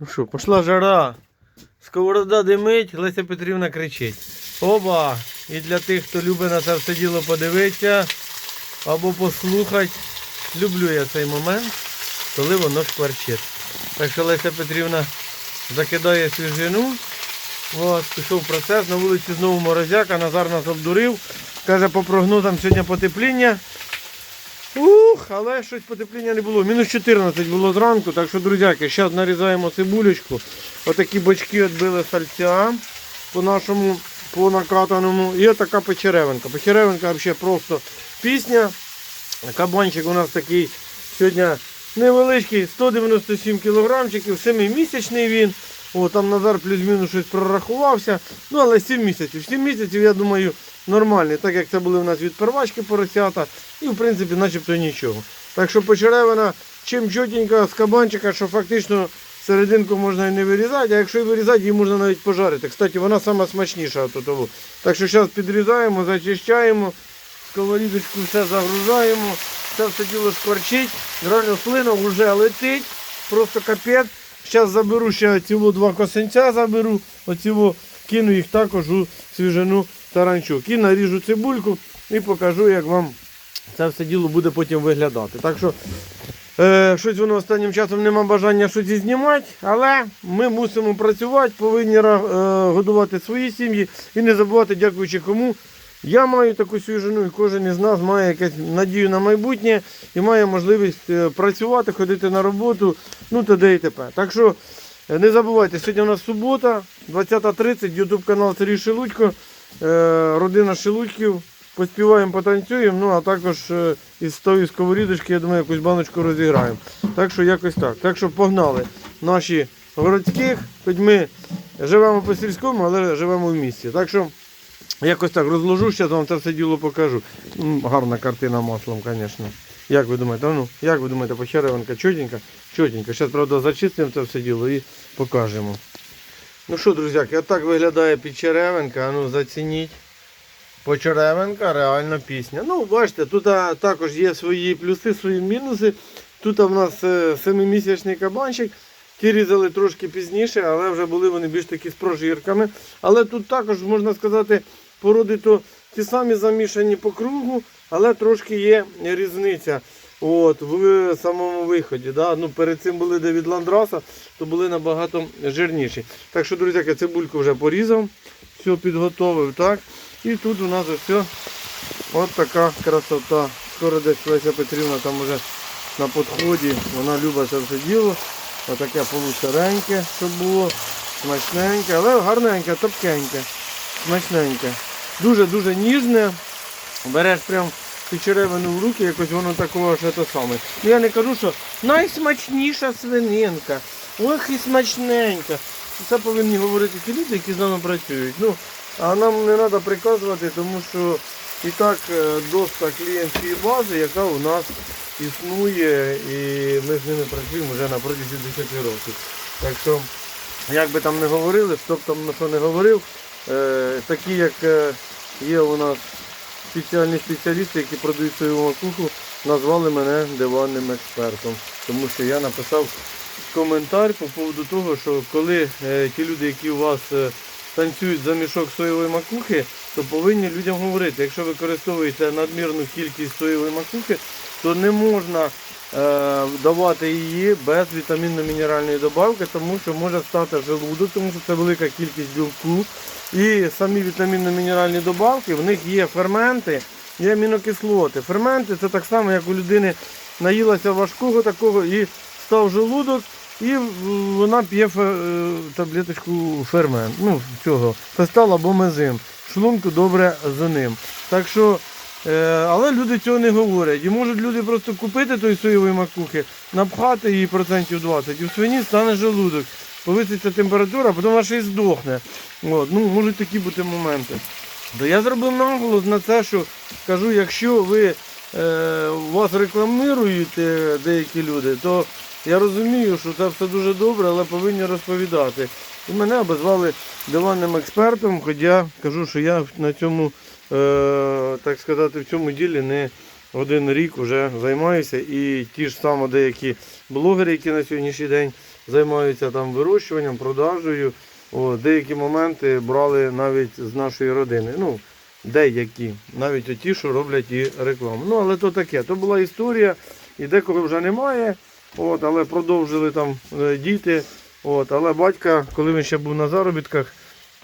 Ну що, пішла жара. Сковорода димить, Леся Петрівна кричить. Оба! І для тих, хто любить на це все діло подивитися або послухати. Люблю я цей момент, коли воно шкварчить. Так що Леся Петрівна закидає свіжину. От, пішов процес, на вулиці знову морозяка, Назар нас обдурив. Каже, по прогнозам сьогодні потепління. Ух, але щось потепління не було. Мінус 14 було зранку, так що, друзяки, зараз нарізаємо цибулечку. Отакі бочки відбили сальця по нашому, по накатаному. І отака печеревинка. Печеревинка взагалі просто пісня. Кабанчик у нас такий сьогодні невеличкий, 197 кілограмчиків, 7-місячний він. О, там Назар плюс-мінус щось прорахувався. Ну, але 7 місяців. 7 місяців, я думаю, нормальний, так як це були в нас від первачки поросята. І в принципі начебто нічого. Так що почеревина чим чотенька з кабанчика, що фактично серединку можна і не вирізати, а якщо і вирізати, її можна навіть пожарити. Кстати, вона сама смачніша. того. Так що зараз підрізаємо, зачищаємо, сковорідочку все загружаємо, це все діло шкварчить, реально слина вже летить, просто капець. Зараз заберу ще цілу два косинця заберу, оцілу, кину їх також у свіжину таранчук. І наріжу цибульку і покажу, як вам це все діло буде потім виглядати. Так що е, щось воно останнім часом нема бажання щось і знімати, але ми мусимо працювати, повинні е, годувати свої сім'ї і не забувати, дякуючи кому. Я маю таку свіжину, і кожен із нас має якусь надію на майбутнє і має можливість е, працювати, ходити на роботу, ну т.д. і т.п. Так що е, не забувайте, сьогодні у нас субота, 20.30, ютуб канал Сергій Шелудько, е, родина Шелудьків. Поспіваємо, потанцюємо, ну а також із тої сковорідочки, я думаю, якусь баночку розіграємо. Так що якось так. Так що погнали наші городських, хоч ми живемо по сільському, але живемо в місті. Так що якось так розложу, зараз вам це все діло покажу. Гарна картина маслом, звісно. Як ви думаєте, ну, як ви думаєте, почеревинка чотенька? Чотенька. Зараз, правда, зачистимо це все діло і покажемо. Ну що, друзяки, отак виглядає підчеревинка, а ну зацініть. Почеревинка, реально пісня. Ну, бачите, тут також є свої плюси, свої мінуси. Тут в нас е, семимісячний кабанчик. Ті різали трошки пізніше, але вже були вони більш такі з прожірками. Але тут також, можна сказати, породи то ті самі замішані по кругу, але трошки є різниця от, в самому виході. Да? Ну, перед цим були де від ландраса, то були набагато жирніші. Так що, друзяки, цибульку вже порізав, все підготовив. так. І тут у нас ось от така красота. Скоро десь Леся Петрівна там уже на підході. Вона любить це все діло. Отаке полусареньке, щоб було. Смачненьке, але гарненьке, топкеньке. Смачненьке. Дуже-дуже ніжне. Береш прям цю черевину в руки, якось воно такого ще те саме. Ну я не кажу, що найсмачніша свининка. Ох і смачненька. Це повинні говорити ті люди, які з нами працюють. Ну, а нам не треба приказувати, тому що і так е, доста клієнтської бази, яка у нас існує, і ми з ними працюємо вже на протязі 10 років. Так що, як би там не говорили, хто б там на що не говорив, е, такі як е, є у нас спеціальні спеціалісти, які продають свою макуху, назвали мене диванним експертом. Тому що я написав коментар по поводу того, що коли е, ті люди, які у вас танцюють за мішок соєвої макухи, то повинні людям говорити, якщо використовуєте надмірну кількість соєвої макухи, то не можна е, давати її без вітамінно-мінеральної добавки, тому що може стати желудок, тому що це велика кількість білку. І самі вітамінно-мінеральні добавки, в них є ферменти, є амінокислоти. Ферменти це так само, як у людини наїлася важкого такого і став желудок, і вона п'є е, таблеточку фермент. Ну, цього, фестал або мезим. Шлунку добре за ним. Так що, е, але люди цього не говорять. І можуть люди просто купити той соєвої макухи, напхати її процентів 20, і в свині стане желудок. Повиситься температура, а потім вона ще й здохне. От, ну, можуть такі бути моменти. То я зробив наголос на це, що кажу, якщо ви вас рекламують е, деякі люди, то я розумію, що це все дуже добре, але повинні розповідати. І мене обозвали диванним експертом, хоч я кажу, що я на цьому, е, так сказати, в цьому ділі не один рік вже займаюся. І ті ж саме деякі блогери, які на сьогоднішній день займаються там вирощуванням, продажею. Деякі моменти брали навіть з нашої родини. Ну, деякі, навіть оті, що роблять і рекламу. Ну, але то таке. То була історія, і декого вже немає. От, але продовжили там е, діти. От, але батька, коли він ще був на заробітках,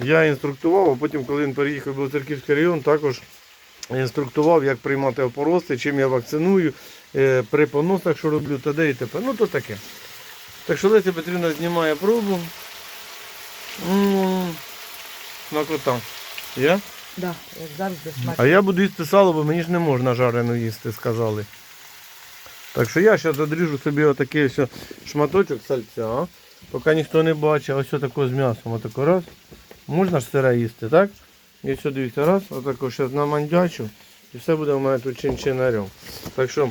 я інструктував, а потім, коли він переїхав в Білоцерківський район, також інструктував, як приймати опорости, чим я вакциную, е, при поносах, що роблю, та де і тепер. Ну то таке. Так що Леся Петрівна знімає пробу. М, Смакота. Я? Да, як завжди А я буду їсти сало, бо мені ж не можна жарену їсти, сказали. Так що я зараз одріжу собі отакий ось шматочок сальця, поки ніхто не бачить, ось отако з м'ясом. Отако раз. Можна ж сире їсти, так? І все, дивіться, раз, отако зараз намандячу. І все буде у мене тут чин-чинарем. Так що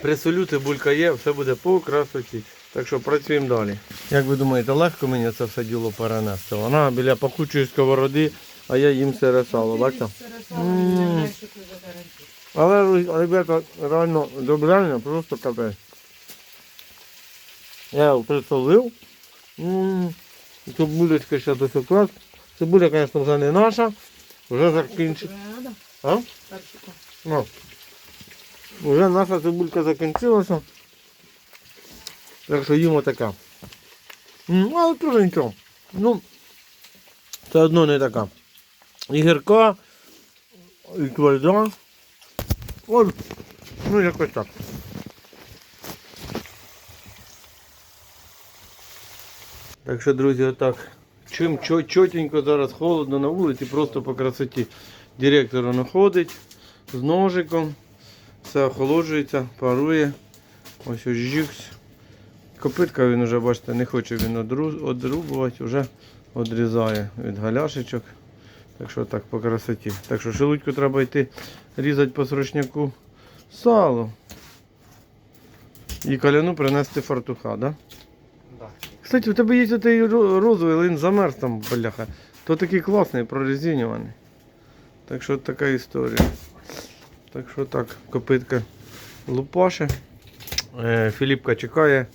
присолю, цибулька є, все буде по красоті. Так що працюємо далі. Як ви думаєте, легко мені це все діло перенести? Вона біля пахучої сковороди, а я їм сире сало, бачите? Але, ребята, реально добрально, просто капець. Я його присолив. М, і ще до сих клас. Цибуля, звісно, вже не наша. Вже закінчила. А? Ну. Наша цибулька закінчилася. Так що їмо така. Але теж нічого. Ну, все одно не така. І гірка, і тверда. От, ну якось так. Так що, друзі, отак. Чим чо- чотенько зараз холодно на вулиці, просто по красоті. Директор воно ходить з ножиком, все охолоджується, парує. Ось ось жікс. Копитка він вже, бачите, не хоче він одру- одрубувати, вже одрізає від галяшечок. Так що так по красоті. Так що шелудьку треба йти різати по срочняку сало. І каляну принести фартуха, да? Да. Кстати, у тебе є ро- розовий, але він замерз там, бляха. То такий класний, прорезинюваний. Так що така історія. Так що так, копитка лупаше. Е, Філіпка чекає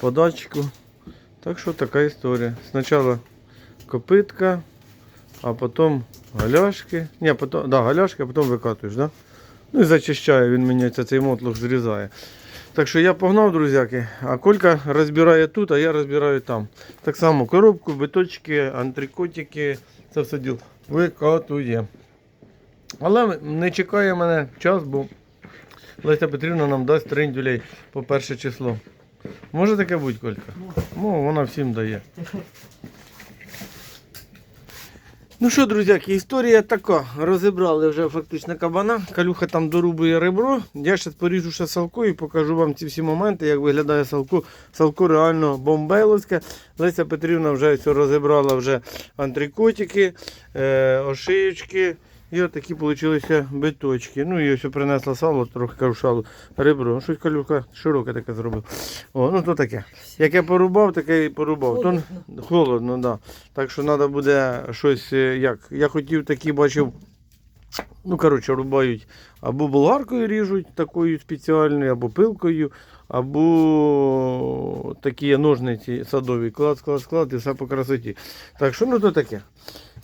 подачку. Так що така історія. Спочатку копитка, а потім галяшки. Ні, потім, да, галяшки, а потім викатуєш, да? Ну і зачищає, він мені цей мотлох зрізає. Так що я погнав, друзяки, а Колька розбирає тут, а я розбираю там. Так само коробку, биточки, антрикотики, це все діло викатує. Але не чекає мене час, бо Леся Петрівна нам дасть триндюлей по перше число. Може таке бути, Колька? Ну, вона всім дає. Ну що, друзяки, історія така. Розібрали вже фактично кабана. Калюха там дорубує ребро. Я зараз поріжу ще салку і покажу вам ці всі моменти, як виглядає салку. Салку реально бомбейловське. Леся Петрівна вже все розібрала вже антрикотики, е, ошиєчки. І от такі вийшли биточки. Ну і ось принесла сало, трохи кажу, шалу, ребро. Ну, Щось калюха широке таке зробив. О, ну то таке. Як я порубав, таке і порубав. То, Холодно. холодно, да. Так що треба буде щось, е, як. Я хотів такі бачив. Ну, коротше, рубають або болгаркою ріжуть такою спеціальною, або пилкою, або такі ножниці садові. Клад, склад, склад і все по красоті. Так що ну то таке.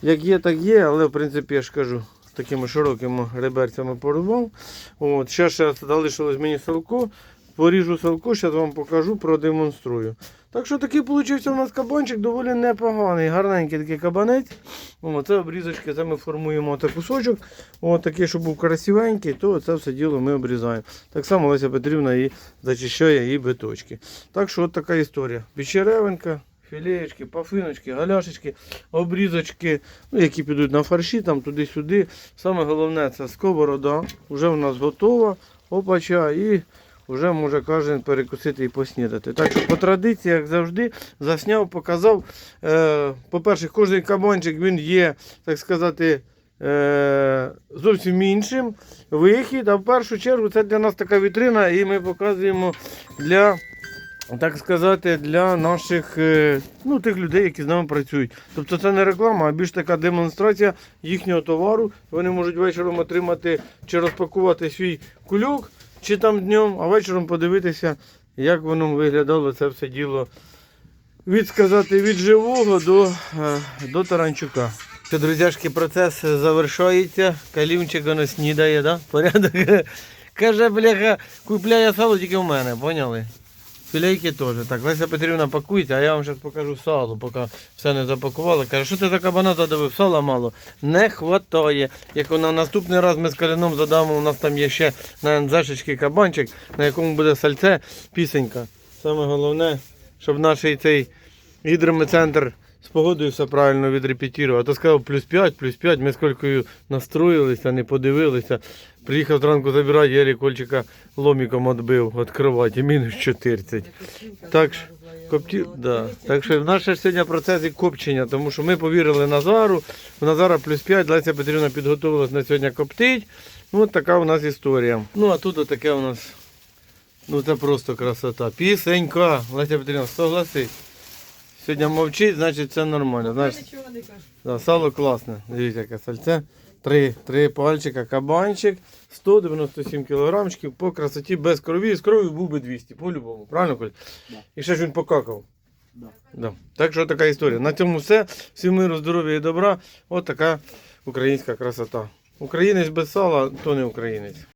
Як є, так є, але в принципі я ж кажу, такими широкими реберцями порубав. От, ще ще залишилось мені салко. Поріжу салко, зараз вам покажу, продемонструю. Так що такий получився у нас кабанчик, доволі непоганий, гарненький такий кабанець. О, це обрізочки, це ми формуємо отак кусочок. О, такий, щоб був красивенький, то це все діло ми обрізаємо. Так само Леся Петрівна і зачищає і биточки. Так що от така історія. Печеревинка, філеєчки, пафиночки, галяшечки, обрізочки, ну, які підуть на фарші, там туди-сюди. Саме головне це сковорода. Вже в нас готова. Опача і вже може кожен перекусити і поснідати. Так що по традиції, як завжди, засняв, показав. Е, по-перше, кожен кабанчик він є, так сказати, е, зовсім іншим. Вихід, а в першу чергу це для нас така вітрина, і ми показуємо для. Так сказати, для наших е, ну, тих людей, які з нами працюють. Тобто це не реклама, а більш така демонстрація їхнього товару. Вони можуть вечором отримати чи розпакувати свій кульок, чи там днем, а вечором подивитися, як воно виглядало це все діло від сказати від живого до, е, до Таранчука. Що, друзяшки, процес завершується. Калівчик воно снідає, да? Порядок. Каже, бляха, купляє сало тільки в мене, поняли? Філейки теж. Так, Леся Петрівна пакуйте, а я вам зараз покажу сало, поки все не запакували. Каже, що ти за кабана задавив? Сала мало. Не хватає. Як на наступний раз ми з Каліном задамо, у нас там є ще на НЗшечки кабанчик, на якому буде сальце, пісенька. Саме головне, щоб наш цей гідрометцентр з погодою все правильно відрепетірував. А то сказав плюс 5, плюс 5. Ми з Колькою настроїлися, не подивилися. Приїхав зранку забирати, я Кольчика ломіком відбив від кроваті, мінус 14. Так ж, копті... да. так що в нас ще сьогодні процес і копчення, тому що ми повірили Назару. У Назара плюс 5, Леся Петрівна підготувалась на сьогодні коптить. Ну, от така у нас історія. Ну, а тут таке у нас. Ну це просто красота. Пісенька. Леся Петрівна, согласись. Сьогодні мовчить, значить це нормально. Значить, Нічого не кажу. да, сало класне. Дивіться, яке сальце. Три, три пальчика, кабанчик, 197 кілограмчиків по красоті без крові. З кров'ю був би 200, по-любому. Правильно, Коль? Да. І ще ж він покакав. Да. Да. Так що така історія. На цьому все. Всім миру, здоров'я і добра. От така українська красота. Українець без сала, то не українець.